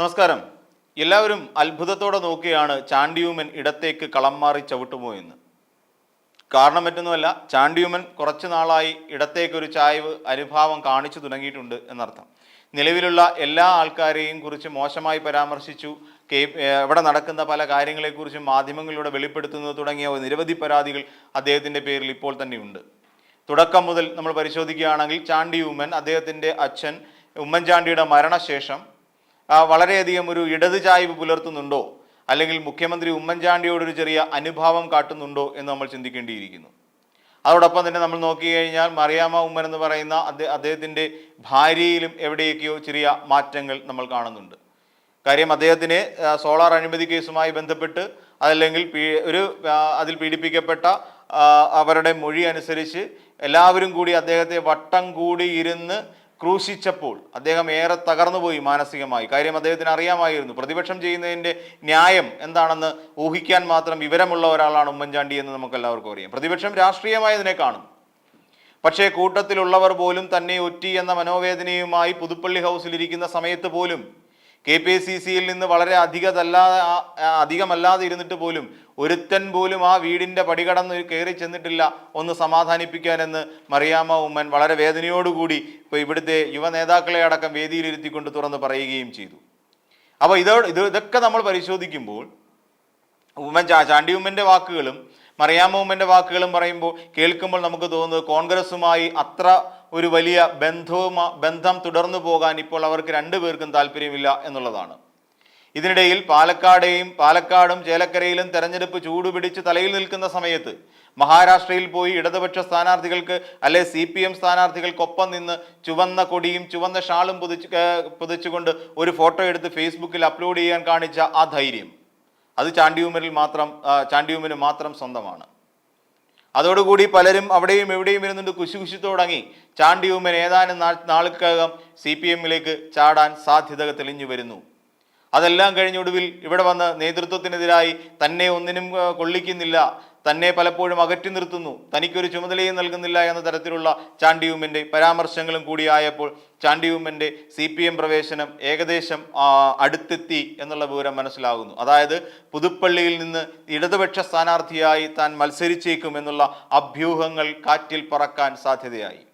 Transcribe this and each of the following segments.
നമസ്കാരം. എല്ലാവരും അത്ഭുതത്തോടെ നോക്കിയാണ് ചാണ്ടിയൂമൻ ഇടത്തേക്ക് കളം മാറി ചവിട്ടുമോ എന്ന് കാരണം മറ്റൊന്നുമല്ല ചാണ്ടിയൂമൻ കുറച്ചു നാളായി ഇടത്തേക്ക് ഒരു ചായ്വ് അനുഭാവം കാണിച്ചു തുടങ്ങിയിട്ടുണ്ട് എന്നർത്ഥം. നിലവിലുള്ള എല്ലാ ആൾക്കാരെയും കുറിച്ച് മോശമായി പരാമർശിച്ചു. കെ ഇവിടെ നടക്കുന്ന പല കാര്യങ്ങളെക്കുറിച്ചും മാധ്യമങ്ങളിലൂടെ വെളിപ്പെടുത്തുന്നത് തുടങ്ങിയ നിരവധി പരാതികൾ അദ്ദേഹത്തിന്റെ പേരിൽ ഇപ്പോൾ തന്നെയുണ്ട്. തുടക്കം മുതൽ നമ്മൾ പരിശോധിക്കുകയാണെങ്കിൽ ചാണ്ടിയൂമൻ അദ്ദേഹത്തിന്റെ അച്ഛൻ ഉമ്മൻചാണ്ടിയുടെ മരണശേഷം വളരെയധികം ഒരു ഇടത് ചായ്വ് പുലർത്തുന്നുണ്ടോ? അല്ലെങ്കിൽ മുഖ്യമന്ത്രി ഉമ്മൻചാണ്ടിയോടൊരു ചെറിയ അനുഭാവം കാട്ടുന്നുണ്ടോ എന്ന് നമ്മൾ ചിന്തിക്കേണ്ടിയിരിക്കുന്നു. അതോടൊപ്പം തന്നെ നമ്മൾ നോക്കിക്കഴിഞ്ഞാൽ മറിയാമ്മ ഉമ്മൻ എന്ന് പറയുന്ന അദ്ദേഹ അദ്ദേഹത്തിന്റെ ഭാര്യയിലും എവിടെയൊക്കെയോ ചെറിയ മാറ്റങ്ങൾ നമ്മൾ കാണുന്നുണ്ട്. കാര്യം അദ്ദേഹത്തിന് സോളാർ അഴിമതി കേസുമായി ബന്ധപ്പെട്ട് അതല്ലെങ്കിൽ ഒരു അതിൽ പീഡിപ്പിക്കപ്പെട്ട അവരുടെ മൊഴി അനുസരിച്ച് എല്ലാവരും കൂടി അദ്ദേഹത്തെ വട്ടം കൂടി ഇരുന്ന് ക്രൂശിച്ചപ്പോൾ അദ്ദേഹം ഏറെ തകർന്നുപോയി മാനസികമായി. കാര്യം അദ്ദേഹത്തിന് അറിയാമായിരുന്നു പ്രതിപക്ഷം ചെയ്യുന്നതിന്റെ ന്യായം എന്താണെന്ന് ഊഹിക്കാൻ മാത്രം വിവരമുള്ള ഒരാളാണ് ഉമ്മൻചാണ്ടി എന്ന് നമുക്ക് എല്ലാവർക്കും അറിയാം. പ്രതിപക്ഷം രാഷ്ട്രീയമായി ഇതിനെ കാണും. പക്ഷേ കൂട്ടത്തിലുള്ളവർ പോലും തന്നെ ഒറ്റി എന്ന മനോവേദനയുമായി പുതുപ്പള്ളി ഹൗസിലിരിക്കുന്ന സമയത്ത് പോലും കെ പി സി സിയിൽ നിന്ന് വളരെ അധികതല്ലാതെ അധികമല്ലാതെ ഇരുന്നിട്ട് പോലും ഒരുത്തൻ പോലും ആ വീടിന്റെ പടികടന്ന് കയറി ചെന്നിട്ടില്ല. ഒന്ന് സമാധാനിപ്പിക്കാനെന്ന് മറിയാമ്മ ഉമ്മൻ വളരെ വേദനയോടുകൂടി ഇപ്പോൾ ഇവിടുത്തെ യുവ നേതാക്കളെ അടക്കം വേദിയിലിരുത്തിക്കൊണ്ട് തുറന്ന് പറയുകയും ചെയ്തു. അപ്പോൾ ഇതോ ഇത് ഇതൊക്കെ നമ്മൾ പരിശോധിക്കുമ്പോൾ ഉമ്മൻ ചാണ്ടി ഉമ്മന്റെ വാക്കുകളും മറിയാമ്മ ഉമ്മന്റെ വാക്കുകളും പറയുമ്പോൾ കേൾക്കുമ്പോൾ നമുക്ക് തോന്നുന്നത് കോൺഗ്രസുമായി അത്ര ഒരു വലിയ ബന്ധവും ബന്ധം തുടർന്നു പോകാൻ ഇപ്പോൾ അവർക്ക് രണ്ടുപേർക്കും താല്പര്യമില്ല എന്നുള്ളതാണ്. ഇതിനിടയിൽ പാലക്കാടെയും പാലക്കാടും ചേലക്കരയിലും തെരഞ്ഞെടുപ്പ് ചൂടുപിടിച്ച് തലയിൽ നിൽക്കുന്ന സമയത്ത് മഹാരാഷ്ട്രയിൽ പോയി ഇടതുപക്ഷ സ്ഥാനാർത്ഥികൾക്ക് അല്ലെ സി പി എം സ്ഥാനാർത്ഥികൾക്കൊപ്പം നിന്ന് ചുവന്ന കൊടിയും ചുവന്ന ഷാളും പുതിച്ച് പുതിച്ചുകൊണ്ട് ഒരു ഫോട്ടോ എടുത്ത് ഫേസ്ബുക്കിൽ അപ്ലോഡ് ചെയ്യാൻ കാണിച്ച ആ ധൈര്യം. അത് ചാണ്ടിയൂമരിൽ മാത്രം ചാണ്ടിയൂമിന് മാത്രം സ്വന്തമാണ്. അതോടുകൂടി പലരും അവിടെയും എവിടെയും ഇരുന്നുണ്ട് കുശി തുടങ്ങി ചാണ്ടിയൂമൻ ഏതാനും നാൾ- നാളുക്കകം സി പി എമ്മിലേക്ക് ചാടാൻ സാധ്യത തെളിഞ്ഞു വരുന്നു. അതെല്ലാം കഴിഞ്ഞൊടുവിൽ ഇവിടെ വന്ന് നേതൃത്വത്തിനെതിരായി തന്നെ ഒന്നിനും കൊള്ളിക്കുന്നില്ല. തന്നെ പലപ്പോഴും അകറ്റി നിർത്തുന്നു. തനിക്കൊരു ചുമതലയും നൽകുന്നില്ല എന്ന തരത്തിലുള്ള ചാണ്ടിയുമ്മന്റെ പരാമർശങ്ങളും കൂടിയായപ്പോൾ ചാണ്ടിയുമ്മന്റെ സി പി എം പ്രവേശനം ഏകദേശം അടുത്തെത്തി എന്നുള്ള വിവരം മനസ്സിലാകുന്നു. അതായത് പുതുപ്പള്ളിയിൽ നിന്ന് ഇടതുപക്ഷ സ്ഥാനാർത്ഥിയായി താൻ മത്സരിച്ചേക്കും എന്നുള്ള അഭ്യൂഹങ്ങൾ കാറ്റിൽ പറക്കാൻ സാധ്യതയായി.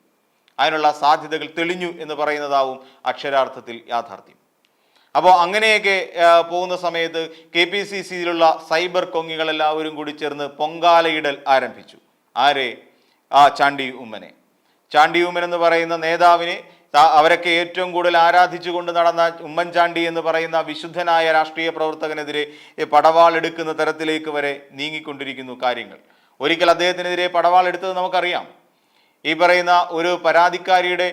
അതിനുള്ള സാധ്യതകൾ തെളിഞ്ഞു എന്ന് പറയുന്നതാവും അക്ഷരാർത്ഥത്തിൽ യാഥാർത്ഥ്യം. അപ്പോൾ അങ്ങനെയൊക്കെ പോകുന്ന സമയത്ത് കെ പി സി സിയിലുള്ള സൈബർ കൊങ്ങികൾ എല്ലാവരും കൂടി ചേർന്ന് പൊങ്കാലയിടൽ ആരംഭിച്ചു. ആരെ? ആ ചാണ്ടി ഉമ്മനെ ചാണ്ടി ഉമ്മൻ എന്ന് പറയുന്ന നേതാവിനെ അവരൊക്കെ ഏറ്റവും കൂടുതൽ ആരാധിച്ചുകൊണ്ട് നടന്ന ഉമ്മൻചാണ്ടി എന്ന് പറയുന്ന വിശുദ്ധനായ രാഷ്ട്രീയ പ്രവർത്തകനെതിരെ പടവാളെടുക്കുന്ന തരത്തിലേക്ക് വരെ നീങ്ങിക്കൊണ്ടിരിക്കുന്നു കാര്യങ്ങൾ. ഒരിക്കൽ അദ്ദേഹത്തിനെതിരെ പടവാളെടുത്തത് നമുക്കറിയാം. ഈ പറയുന്ന ഒരു പരാതിക്കാരിയുടെ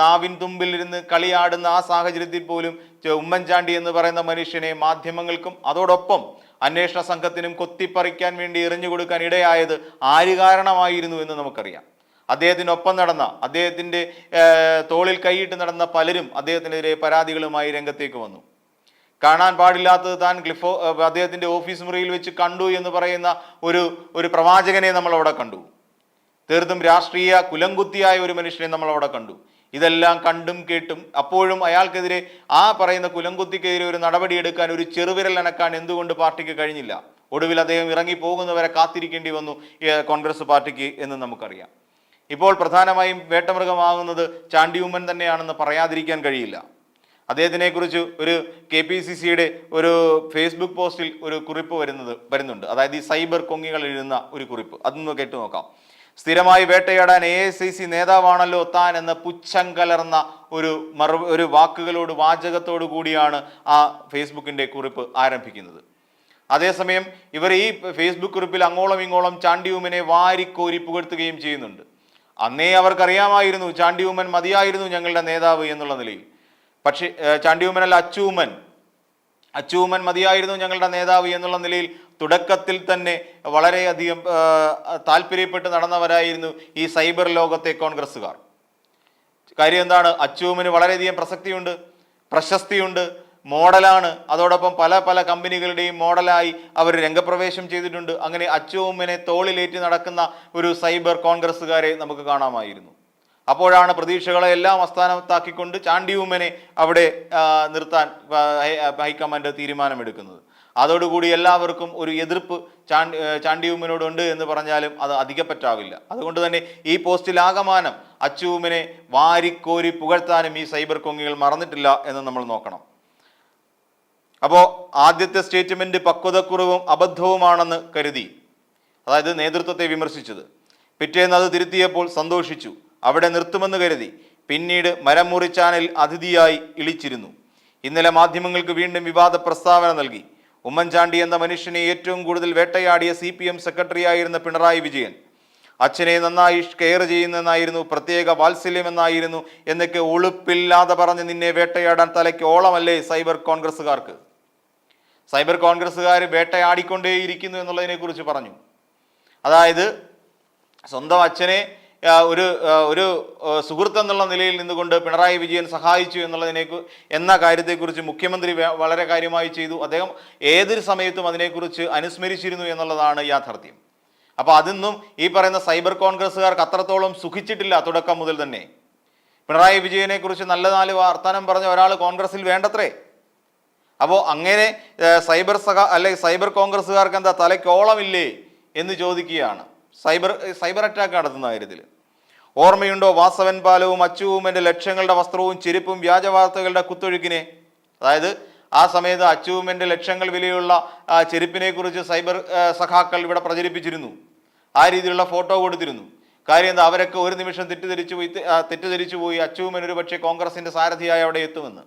നാവിൻ തുമ്പിൽ ഇരുന്ന് കളിയാടുന്ന ആ സാഹചര്യത്തിൽ പോലും ഉമ്മൻചാണ്ടി എന്ന് പറയുന്ന മനുഷ്യനെ മാധ്യമങ്ങൾക്കും അതോടൊപ്പം അന്വേഷണ സംഘത്തിനും കൊത്തിപ്പറിക്കാൻ വേണ്ടി എറിഞ്ഞു കൊടുക്കാൻ ഇടയായത് ആര് കാരണമായിരുന്നു എന്ന് നമുക്കറിയാം. അദ്ദേഹത്തിനൊപ്പം നടന്ന അദ്ദേഹത്തിന്റെ തോളിൽ കൈയിട്ട് നടന്ന പലരും അദ്ദേഹത്തിനെതിരെ പരാതികളുമായി രംഗത്തേക്ക് വന്നു. കാണാൻ പാടില്ലാത്തത് താൻ ഗ്ലിഫോ അദ്ദേഹത്തിന്റെ ഓഫീസ് മുറിയിൽ വെച്ച് കണ്ടു എന്ന് പറയുന്ന ഒരു ഒരു പ്രവാചകനെ നമ്മൾ അവിടെ കണ്ടു. തീർത്തും രാഷ്ട്രീയ കുലംകുത്തിയായ ഒരു മനുഷ്യനെ നമ്മൾ അവിടെ കണ്ടു. ഇതെല്ലാം കണ്ടും കേട്ടും അപ്പോഴും അയാൾക്കെതിരെ ആ പറയുന്ന കുലംകുത്തിക്കെതിരെ ഒരു നടപടി എടുക്കാൻ ഒരു ചെറുവിരൽ അനക്കാൻ എന്തുകൊണ്ട് പാർട്ടിക്ക് കഴിഞ്ഞില്ല? ഒടുവിൽ അദ്ദേഹം ഇറങ്ങി പോകുന്നവരെ കാത്തിരിക്കേണ്ടി വന്നു കോൺഗ്രസ് പാർട്ടിക്ക് എന്ന് നമുക്കറിയാം. ഇപ്പോൾ പ്രധാനമായും വേട്ടമൃഗമാകുന്നത് ചാണ്ടിയുമ്മൻ തന്നെയാണെന്ന് പറയാതിരിക്കാൻ കഴിയില്ല. അദ്ദേഹത്തിനെക്കുറിച്ച് ഒരു കെ പി സി സിയുടെ ഒരു ഫേസ്ബുക്ക് പോസ്റ്റിൽ ഒരു കുറിപ്പ് വരുന്നത് വരുന്നുണ്ട്. അതായത് ഈ സൈബർ കൊങ്ങികൾ എഴുതുന്ന ഒരു കുറിപ്പ്. അതൊന്ന് കേട്ടു നോക്കാം. സ്ഥിരമായി വേട്ടയാടാൻ എ ഐ സി സി നേതാവാണല്ലോ താൻ എന്ന പുച്ഛം കലർന്ന ഒരു മറു ഒരു വാക്കുകളോട് വാചകത്തോടു കൂടിയാണ് ആ ഫേസ്ബുക്കിന്റെ കുറിപ്പ് ആരംഭിക്കുന്നത്. അതേസമയം ഇവർ ഈ ഫേസ്ബുക്ക് കുറിപ്പിൽ അങ്ങോളം ഇങ്ങോളം ചാണ്ടിയൂമനെ വാരിക്കോരി പുകഴ്ത്തുകയും ചെയ്യുന്നുണ്ട്. അന്നേ അവർക്കറിയാമായിരുന്നു ചാണ്ടിയൂമൻ മതിയായിരുന്നു ഞങ്ങളുടെ നേതാവ് എന്നുള്ള നിലയിൽ. പക്ഷേ ചാണ്ടിയൂമനല്ല അച്ചൂമൻ. അച്ചൂമൻ മതിയായിരുന്നു ഞങ്ങളുടെ നേതാവ് എന്നുള്ള നിലയിൽ തുടക്കത്തിൽ തന്നെ വളരെയധികം താല്പര്യപ്പെട്ട് നടന്നവരായിരുന്നു ഈ സൈബർ ലോകത്തെ കോൺഗ്രസ്സുകാർ. കാര്യം എന്താണ്? അച്ചൂമിന് വളരെയധികം പ്രസക്തിയുണ്ട് പ്രശസ്തിയുണ്ട് മോഡലാണ്. അതോടൊപ്പം പല പല കമ്പനികളുടെയും മോഡലായി അവർ രംഗപ്രവേശം ചെയ്തിട്ടുണ്ട്. അങ്ങനെ അച്ചുവിനെ തോളിലേറ്റി നടക്കുന്ന ഒരു സൈബർ കോൺഗ്രസ്സുകാരെ നമുക്ക് കാണാമായിരുന്നു. അപ്പോഴാണ് പ്രതീക്ഷകളെ എല്ലാം അസ്ഥാനത്താക്കിക്കൊണ്ട് ചാണ്ടിയൂമ്മനെ അവിടെ നിർത്താൻ ഹൈക്കമാൻഡ് തീരുമാനമെടുക്കുന്നത്. അതോടുകൂടി എല്ലാവർക്കും ഒരു എതിർപ്പ് ചാണ്ടി ചാണ്ടിയൂമിനോടുണ്ട് എന്ന് പറഞ്ഞാലും അത് അധികപ്പറ്റാവില്ല. അതുകൊണ്ട് തന്നെ ഈ പോസ്റ്റിൽ ആകമാനം അച്ചുവുമിനെ വാരിക്കോരി പുകഴ്ത്താനും ഈ സൈബർ കൊങ്ങികൾ മറന്നിട്ടില്ല എന്ന് നമ്മൾ നോക്കണം. അപ്പോൾ ആദ്യത്തെ സ്റ്റേറ്റ്മെന്റ് പക്വതക്കുറവും അബദ്ധവുമാണെന്ന് കരുതി. അതായത് നേതൃത്വത്തെ വിമർശിച്ചത്. പിറ്റേന്ന് അത് തിരുത്തിയപ്പോൾ സന്തോഷിച്ചു. അവിടെ നിർത്തുമെന്ന് കരുതി. പിന്നീട് മരം മുറിച്ചാനിൽ അതിഥിയായി ഇളിച്ചിരുന്നു. ഇന്നലെ മാധ്യമങ്ങൾക്ക് വീണ്ടും വിവാദ പ്രസ്താവന നൽകി. ഉമ്മൻചാണ്ടി എന്ന മനുഷ്യനെ ഏറ്റവും കൂടുതൽ വേട്ടയാടിയ സി പി എം സെക്രട്ടറിയായിരുന്ന പിണറായി വിജയൻ. അച്ഛനെ നന്നായി കെയർ ചെയ്യുന്നെന്നായിരുന്നു പ്രത്യേക വാത്സല്യമെന്നായിരുന്നു എന്നൊക്കെ ഒളുപ്പില്ലാതെ പറഞ്ഞ് നിന്നെ വേട്ടയാടാൻ തലയ്ക്ക് ഓളമല്ലേ സൈബർ കോൺഗ്രസ്സുകാർക്ക്? സൈബർ കോൺഗ്രസ്സുകാർ വേട്ടയാടിക്കൊണ്ടേയിരിക്കുന്നു എന്നുള്ളതിനെ കുറിച്ച് പറഞ്ഞു. അതായത് സ്വന്തം അച്ഛനെ ഒരു ഒരു സുഹൃത്ത് എന്നുള്ള നിലയിൽ നിന്നുകൊണ്ട് പിണറായി വിജയൻ സഹായിച്ചു എന്നുള്ളതിനെ എന്ന കാര്യത്തെക്കുറിച്ച് മുഖ്യമന്ത്രി വളരെ കാര്യമായി ചെയ്തു. അദ്ദേഹം ഏതൊരു സമയത്തും അതിനെക്കുറിച്ച് അനുസ്മരിച്ചിരുന്നു എന്നുള്ളതാണ് യാഥാർത്ഥ്യം. അപ്പോൾ അതൊന്നും ഈ പറയുന്ന സൈബർ കോൺഗ്രസ്സുകാർക്ക് അത്രത്തോളം സുഖിച്ചിട്ടില്ല തുടക്കം മുതൽ തന്നെ. പിണറായി വിജയനെക്കുറിച്ച് നല്ല നാല് വർത്തമാനം പറഞ്ഞ ഒരാൾ കോൺഗ്രസിൽ വേണ്ടത്രേ? അപ്പോൾ അങ്ങനെ സൈബർ സഹ അല്ലെ സൈബർ കോൺഗ്രസ്സുകാർക്ക് എന്താ തലയ്ക്കോളമില്ലേ എന്ന് ചോദിക്കുകയാണ്. സൈബർ സൈബർ അറ്റാക്ക് നടത്തുന്ന കാര്യത്തിൽ ഓർമ്മയുണ്ടോ വാസവൻ പാലവും അച്ചുവും എന്റെ ലക്ഷങ്ങളുടെ വസ്ത്രവും ചെരുപ്പും വ്യാജവാർത്തകളുടെ കുത്തൊഴുക്കിനെ? അതായത് ആ സമയത്ത് അച്ചുവും എന്റെ ലക്ഷങ്ങൾ വിലയുള്ള ചെരുപ്പിനെക്കുറിച്ച് സൈബർ സഖാക്കൾ ഇവിടെ പ്രചരിപ്പിച്ചിരുന്നു. ആ രീതിയിലുള്ള ഫോട്ടോ കൊടുത്തിരുന്നു. കാര്യം എന്താ അവരൊക്കെ ഒരു നിമിഷം തെറ്റിദ്ധരിച്ചു പോയി തെറ്റിദ്ധരിച്ചു പോയി അച്ചുവുമൻ ഒരു പക്ഷേ കോൺഗ്രസിന്റെ സാരഥിയായി അവിടെ എത്തുമെന്ന്.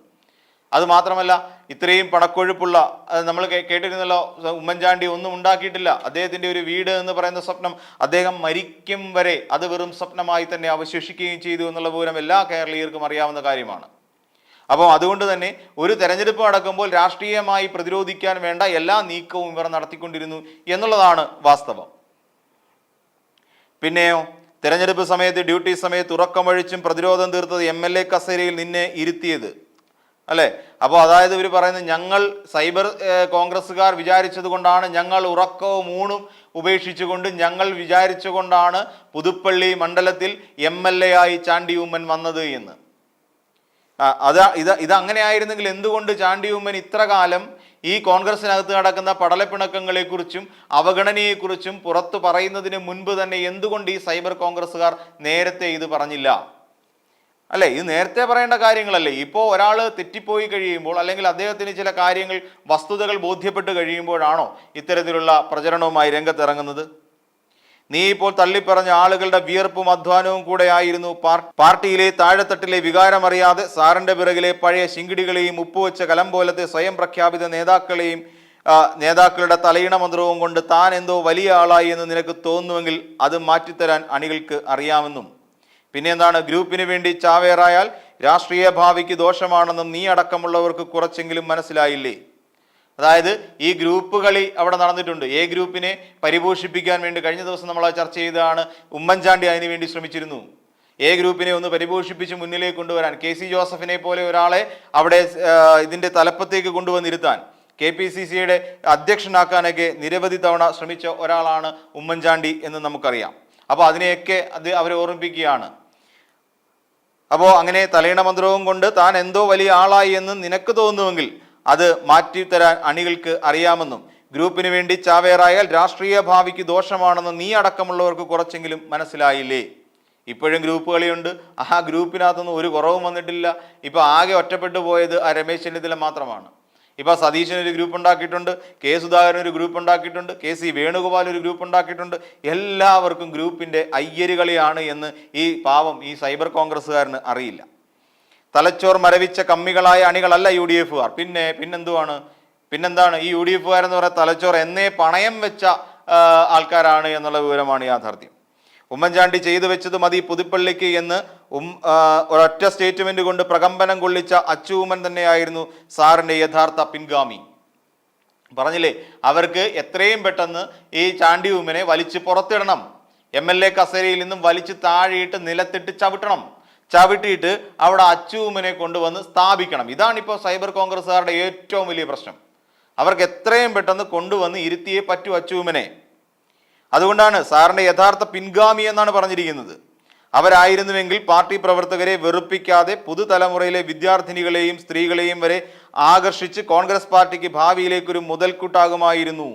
അത് മാത്രമല്ല ഇത്രയും പണക്കൊഴുപ്പുള്ള നമ്മൾ കേട്ടിരുന്നല്ലോ ഉമ്മൻചാണ്ടി ഒന്നും ഉണ്ടാക്കിയിട്ടില്ല. അദ്ദേഹത്തിന്റെ ഒരു വീട് എന്ന് പറയുന്ന സ്വപ്നം അദ്ദേഹം മരിക്കും വരെ അത് വെറും സ്വപ്നമായി തന്നെ അവശേഷിക്കുകയും ചെയ്തു എന്നുള്ള വിവരം എല്ലാ കേരളീയർക്കും അറിയാവുന്ന കാര്യമാണ്. അപ്പോൾ അതുകൊണ്ട് തന്നെ ഒരു തെരഞ്ഞെടുപ്പ് നടക്കുമ്പോൾ രാഷ്ട്രീയമായി പ്രതിരോധിക്കാൻ വേണ്ട എല്ലാ നീക്കവും ഇവർ നടത്തിക്കൊണ്ടിരുന്നു എന്നുള്ളതാണ് വാസ്തവം. പിന്നെയോ തെരഞ്ഞെടുപ്പ് സമയത്ത് ഡ്യൂട്ടി സമയത്ത് ഉറക്കമൊഴിച്ചും പ്രതിരോധം തീർത്തത് എം എൽ എ കസേരയിൽ നിന്നെ ഇരുത്തിയത്. അല്ലേ? അപ്പോൾ അതായത് ഇവർ പറയുന്നത് ഞങ്ങൾ സൈബർ കോൺഗ്രസ്സുകാർ വിചാരിച്ചത് കൊണ്ടാണ് ഞങ്ങൾ ഉറക്കവും ഊണും ഉപേക്ഷിച്ചുകൊണ്ട് ഞങ്ങൾ വിചാരിച്ചുകൊണ്ടാണ് പുതുപ്പള്ളി മണ്ഡലത്തിൽ എം എൽ എ ആയി ചാണ്ടി ഉമ്മൻ വന്നത് എന്ന്. അത് ഇത് ഇത് അങ്ങനെ ആയിരുന്നെങ്കിൽ എന്തുകൊണ്ട് ചാണ്ടി ഉമ്മൻ ഇത്ര കാലം ഈ കോൺഗ്രസിനകത്ത് നടക്കുന്ന പടലപ്പിണക്കങ്ങളെക്കുറിച്ചും അവഗണനയെക്കുറിച്ചും പുറത്തു പറയുന്നതിന് മുൻപ് തന്നെ എന്തുകൊണ്ട് ഈ സൈബർ കോൺഗ്രസ്സുകാർ നേരത്തെ ഇത് പറഞ്ഞില്ല? അല്ലേ ഇത് നേരത്തെ പറയേണ്ട കാര്യങ്ങളല്ലേ. ഇപ്പോൾ ഒരാൾ തെറ്റിപ്പോയി കഴിയുമ്പോൾ അല്ലെങ്കിൽ അദ്ദേഹത്തിന് ചില കാര്യങ്ങൾ വസ്തുതകൾ ബോധ്യപ്പെട്ട് കഴിയുമ്പോഴാണോ ഇത്തരത്തിലുള്ള പ്രചരണവുമായി രംഗത്തിറങ്ങുന്നത്? നീ ഇപ്പോൾ തള്ളിപ്പറഞ്ഞ ആളുകളുടെ വിയർപ്പും അധ്വാനവും കൂടെ ആയിരുന്നു പാർട്ടിയിലെ താഴെത്തട്ടിലെ വികാരമറിയാതെ സാറിന്റെ പിറകിലെ പഴയ ശിങ്കിടികളെയും ഉപ്പുവെച്ച കലം പോലത്തെ സ്വയം പ്രഖ്യാപിത നേതാക്കളെയും നേതാക്കളുടെ തലയിണ മന്ത്രവും കൊണ്ട് താൻ എന്തോ വലിയ ആളായി എന്ന് നിനക്ക് തോന്നുമെങ്കിൽ അത് മാറ്റിത്തരാൻ അണികൾക്ക് അറിയാമെന്നും. പിന്നെ എന്താണ് ഗ്രൂപ്പിന് വേണ്ടി ചാവേറായാൽ രാഷ്ട്രീയ ഭാവിക്ക് ദോഷമാണെന്നും നീ അടക്കമുള്ളവർക്ക് കുറച്ചെങ്കിലും മനസ്സിലായില്ലേ? അതായത് ഈ ഗ്രൂപ്പ് കളി അവിടെ നടന്നിട്ടുണ്ട്. എ ഗ്രൂപ്പിനെ പരിപോഷിപ്പിക്കാൻ വേണ്ടി കഴിഞ്ഞ ദിവസം നമ്മൾ ചർച്ച ചെയ്തതാണ്. ഉമ്മൻചാണ്ടി അതിനു വേണ്ടി ശ്രമിച്ചിരുന്നു. എ ഗ്രൂപ്പിനെ ഒന്ന് പരിപോഷിപ്പിച്ച് മുന്നിലേക്ക് കൊണ്ടുവരാൻ കെ സി ജോസഫിനെ പോലെ ഒരാളെ അവിടെ ഇതിന്റെ തലപ്പത്തേക്ക് കൊണ്ടുവന്നിരുത്താൻ കെ പി സി സിയുടെ അധ്യക്ഷനാക്കാനൊക്കെ നിരവധി തവണ ശ്രമിച്ച ഒരാളാണ് ഉമ്മൻചാണ്ടി എന്ന് നമുക്കറിയാം. അപ്പോൾ അതിനെയൊക്കെ അത് അവരെ ഓർമ്മിപ്പിക്കുകയാണ്. അപ്പോൾ അങ്ങനെ തലയിണ മന്ത്രവും കൊണ്ട് താൻ എന്തോ വലിയ ആളായി എന്ന് നിനക്ക് തോന്നുമെങ്കിൽ അത് മാറ്റിത്തരാൻ അണികൾക്ക് അറിയാമെന്നും ഗ്രൂപ്പിന് വേണ്ടി ചാവേറായാൽ രാഷ്ട്രീയ ഭാവിക്ക് ദോഷമാണെന്ന് നീ അടക്കമുള്ളവർക്ക് കുറച്ചെങ്കിലും മനസ്സിലായില്ലേ? ഇപ്പോഴും ഗ്രൂപ്പ് കളിയുണ്ട്. ആ ഗ്രൂപ്പിനകത്തൊന്നും ഒരു കുറവും വന്നിട്ടില്ല. ഇപ്പൊ ആകെ ഒറ്റപ്പെട്ടു പോയത് ആ രമേശ് ചെന്നിത്തല മാത്രമാണ്. ഇപ്പൊ സതീശൻ ഒരു ഗ്രൂപ്പ് ഉണ്ടാക്കിയിട്ടുണ്ട് കെ സുധാകരൻ ഒരു ഗ്രൂപ്പ് ഉണ്ടാക്കിയിട്ടുണ്ട് കെ സി വേണുഗോപാൽ ഒരു ഗ്രൂപ്പ് ഉണ്ടാക്കിയിട്ടുണ്ട്. എല്ലാവർക്കും ഗ്രൂപ്പിന്റെ അയ്യരുകളിയാണ് എന്ന് ഈ പാവം ഈ സൈബർ കോൺഗ്രസ്സുകാരന് അറിയില്ല. തലച്ചോർ മരവിച്ച കമ്മികളായ അണികളല്ല യു ഡി എഫുകാർ പിന്നെ പിന്നെന്തുവാണ്? പിന്നെന്താണ്? ഈ യു ഡി എഫുകാരെന്ന് പറയുന്ന തലച്ചോർ എന്നേ പണയം വെച്ച ആൾക്കാരാണ് എന്നുള്ള വിവരമാണ് യാഥാർത്ഥ്യം. ഉമ്മൻചാണ്ടി ചെയ്തു വെച്ചത് മതി പുതുപ്പള്ളിക്ക് എന്ന് ഉം ഒരൊറ്റ സ്റ്റേറ്റ്മെന്റ് കൊണ്ട് പ്രകമ്പനം കൊള്ളിച്ച അച്ചുമ്മൻ തന്നെയായിരുന്നു സാറിന്റെ യഥാർത്ഥ പിൻഗാമി. പറഞ്ഞില്ലേ? അവർക്ക് എത്രയും പെട്ടെന്ന് ഈ ചാണ്ടി ഉമ്മനെ വലിച്ചു പുറത്തിടണം. എം എൽ എ കസേരയിൽ നിന്നും വലിച്ച് താഴെയിട്ട് നിലത്തിട്ട് ചവിട്ടണം. ചവിട്ടിയിട്ട് അവിടെ അച്ചുമ്മനെ കൊണ്ടുവന്ന് സ്ഥാപിക്കണം. ഇതാണിപ്പോൾ സൈബർ കോൺഗ്രസ്സുകാരുടെ ഏറ്റവും വലിയ പ്രശ്നം. അവർക്ക് എത്രയും പെട്ടെന്ന് കൊണ്ടുവന്ന് ഇരുത്തിയേ പറ്റൂ അച്ചുമ്മനെ അതുകൊണ്ടാണ് സാറിന്റെ യഥാർത്ഥ പിൻഗാമി എന്നാണ് പറഞ്ഞിരിക്കുന്നത്. അവരായിരുന്നുവെങ്കിൽ പാർട്ടി പ്രവർത്തകരെ വെറുപ്പിക്കാതെ പുതുതലമുറയിലെ വിദ്യാർത്ഥിനികളെയും സ്ത്രീകളെയും വരെ ആകർഷിച്ച് കോൺഗ്രസ് പാർട്ടിക്ക് ഭാവിയിലേക്കൊരു മുതൽക്കൂട്ടാകുമായിരുന്നു.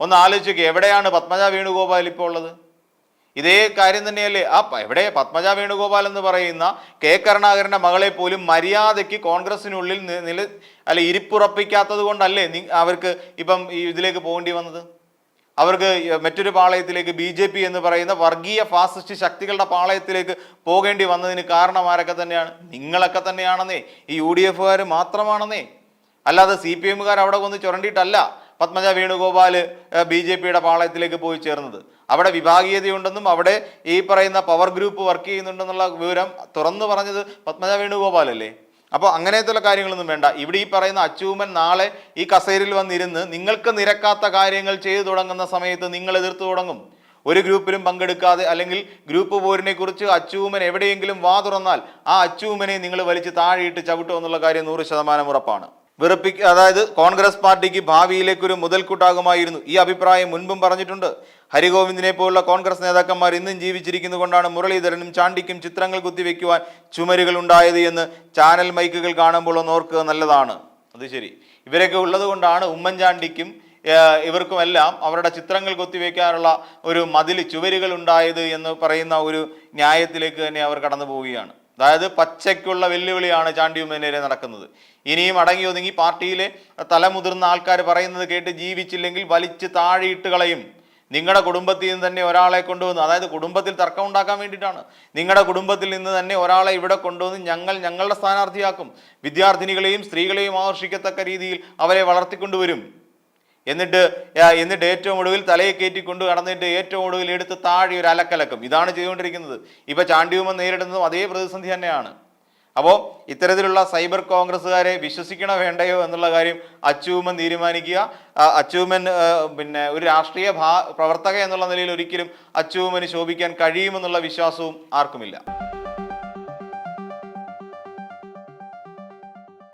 ഒന്ന് ആലോചിക്കുക എവിടെയാണ് പത്മജ വേണുഗോപാൽ ഇപ്പോൾ ഉള്ളത്? ഇതേ കാര്യം തന്നെയല്ലേ? ആ എവിടെ പത്മജ വേണുഗോപാൽ എന്ന് പറയുന്ന കെ കരുണാകരന്റെ മകളെ പോലും മര്യാദയ്ക്ക് കോൺഗ്രസിനുള്ളിൽ നില അല്ല ഇരിപ്പുറപ്പിക്കാത്തത് കൊണ്ടല്ലേ അവർക്ക് ഇപ്പം ഇതിലേക്ക് പോകേണ്ടി വന്നത്? അവർക്ക് മറ്റൊരു പാളയത്തിലേക്ക് ബി ജെ പി എന്ന് പറയുന്ന വർഗീയ ഫാസിസ്റ്റ് ശക്തികളുടെ പാളയത്തിലേക്ക് പോകേണ്ടി വന്നതിന് കാരണം ആരൊക്കെ തന്നെയാണ്? നിങ്ങളൊക്കെ തന്നെയാണെന്നേ. ഈ യു ഡി എഫുകാർ മാത്രമാണെന്നേ. അല്ലാതെ സി പി എമ്മുകാർ അവിടെ വന്ന് ചുരണ്ടിയിട്ടല്ല പത്മജ വേണുഗോപാൽ ബി ജെ പിയുടെ പാളയത്തിലേക്ക് പോയി ചേർന്നത്. അവിടെ വിഭാഗീയതയുണ്ടെന്നും അവിടെ ഈ പറയുന്ന പവർ ഗ്രൂപ്പ് വർക്ക് ചെയ്യുന്നുണ്ടെന്നുള്ള വിവരം തുറന്നു പറഞ്ഞത് പത്മജ വേണുഗോപാൽ അല്ലേ അപ്പോൾ അങ്ങനത്തെയുള്ള കാര്യങ്ങളൊന്നും വേണ്ട. ഇവിടെ ഈ പറയുന്ന അച്ചൂമൻ നാളെ ഈ കസേരയിൽ വന്നിരുന്ന് നിങ്ങൾക്ക് നിരക്കാത്ത കാര്യങ്ങൾ ചെയ്തു തുടങ്ങുന്ന സമയത്ത് നിങ്ങൾ എതിർത്ത് തുടങ്ങും. ഒരു ഗ്രൂപ്പിലും പങ്കെടുക്കാതെ അല്ലെങ്കിൽ ഗ്രൂപ്പ് പോരിനെ കുറിച്ച് അച്ചൂമൻ എവിടെയെങ്കിലും വാ തുറന്നാൽ ആ അച്ചൂമനെ നിങ്ങൾ വലിച്ച് താഴെയിട്ട് ചവിട്ടുമെന്നുള്ള കാര്യം നൂറ് ശതമാനം ഉറപ്പാണ്. വെറുപ്പിക്ക അതായത് കോൺഗ്രസ് പാർട്ടിക്ക് ഭാവിയിലേക്കൊരു മുതൽക്കൂട്ടാകുമായിരുന്നു. ഈ അഭിപ്രായം മുൻപും പറഞ്ഞിട്ടുണ്ട്. ഹരിഗോവിന്ദിനെ പോലുള്ള കോൺഗ്രസ് നേതാക്കന്മാർ ഇന്നും ജീവിച്ചിരിക്കുന്നത് കൊണ്ടാണ് മുരളീധരനും ചാണ്ടിക്കും ചിത്രങ്ങൾ കുത്തിവെക്കുവാൻ ചുമരുകൾ ഉണ്ടായത് എന്ന് ചാനൽ മൈക്കുകൾ കാണുമ്പോൾ ഒന്ന് ഓർക്കുക നല്ലതാണ്. അത് ശരി. ഇവരൊക്കെ ഉള്ളത് കൊണ്ടാണ് ഉമ്മൻചാണ്ടിക്കും ഇവർക്കുമെല്ലാം അവരുടെ ചിത്രങ്ങൾ കൊത്തിവെക്കാനുള്ള ഒരു മതിൽ ചുവരുകൾ ഉണ്ടായത് എന്ന് പറയുന്ന ഒരു ന്യായത്തിലേക്ക് തന്നെ അവർ കടന്നു പോവുകയാണ് അതായത് പച്ചയ്ക്കുള്ള വെല്ലുവിളിയാണ് ചാണ്ടിയുമ്മനെതിരെ നടക്കുന്നത്. ഇനിയും അടങ്ങി ഒതുങ്ങി പാർട്ടിയിലെ തലമുതിർന്ന ആൾക്കാർ പറയുന്നത് കേട്ട് ജീവിച്ചില്ലെങ്കിൽ വലിച്ച് താഴെയിട്ട് കളയും. നിങ്ങളുടെ കുടുംബത്തിൽ നിന്ന് തന്നെ ഒരാളെ കൊണ്ടുവന്ന് അതായത് കുടുംബത്തിൽ തർക്കം ഉണ്ടാക്കാൻ വേണ്ടിയിട്ടാണ്. നിങ്ങളുടെ കുടുംബത്തിൽ നിന്ന് തന്നെ ഒരാളെ ഇവിടെ കൊണ്ടുവന്ന് ഞങ്ങൾ ഞങ്ങളുടെ സ്ഥാനാർത്ഥിയാക്കും. വിദ്യാർത്ഥിനികളെയും സ്ത്രീകളെയും ആകർഷിക്കത്തക്ക രീതിയിൽ അവരെ വളർത്തിക്കൊണ്ടുവരും. എന്നിട്ട് എന്നിട്ട് ഏറ്റവും ഒടുവിൽ തലയെ കയറ്റി കൊണ്ട് കടന്നിട്ട് ഏറ്റവും ഒടുവിൽ എടുത്ത് താഴെ ഒരു അലക്കലക്കും. ഇതാണ് ചെയ്തുകൊണ്ടിരിക്കുന്നത്. ഇപ്പൊ ചാണ്ടിയൂമൻ നേരിടുന്നതും അതേ പ്രതിസന്ധി തന്നെയാണ്. അപ്പോൾ ഇത്തരത്തിലുള്ള സൈബർ കോൺഗ്രസ്സുകാരെ വിശ്വസിക്കണോ വേണ്ടയോ എന്നുള്ള കാര്യം അച്ചൂമൻ തീരുമാനിക്കുക. അച്ചൂമൻ പിന്നെ ഒരു രാഷ്ട്രീയ പ്രവർത്തക എന്നുള്ള നിലയിൽ ഒരിക്കലും അച്ചൂമന് ശോഭിക്കാൻ കഴിയുമെന്നുള്ള വിശ്വാസവും ആർക്കുമില്ല.